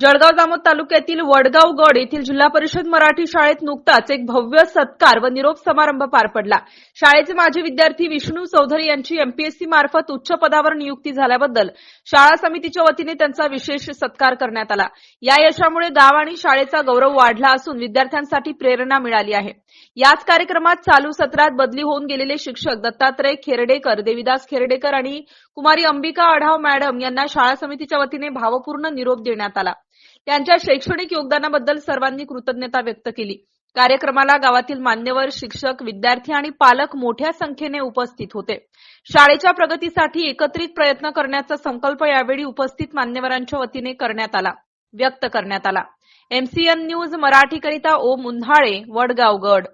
Jalgaon Jamod तालुक्यातील वडगाव गड येथील जिल्हा परिषद मराठी शाळेत नुकताच एक भव्य सत्कार व निरोप समारंभ पार पडला. शाळेचे माजी विद्यार्थी विष्णू चौधरी यांची एमपीएससी मार्फत उच्च पदावर नियुक्ती झाल्याबद्दल शाळा समितीच्या वतीने त्यांचा विशेष सत्कार करण्यात आला. या यशामुळे गाव आणि शाळेचा गौरव वाढला असून विद्यार्थ्यांसाठी प्रेरणा मिळाली आहे. याच कार्यक्रमात चालू सत्रात बदली होऊन गेलेले शिक्षक दत्तात्रय खेरडेकर देविदास खेरडेकर आणि कुमारी अंबिका आढाव मॅडम यांना शाळा समितीच्या वतीने भावपूर्ण निरोप देण्यात आला. त्यांच्या शैक्षणिक योगदानाबद्दल सर्वांनी कृतज्ञता व्यक्त केली. कार्यक्रमाला गावातील मान्यवर शिक्षक विद्यार्थी आणि पालक मोठ्या संख्येने उपस्थित होते. शाळेच्या प्रगतीसाठी एकत्रित प्रयत्न करण्याचा संकल्प यावेळी उपस्थित मान्यवरांच्या वतीने करण्यात आला व्यक्त करण्यात आला. एमसीएन न्यूज मराठीकरिता ओम उन्हाळे वडगाव गड.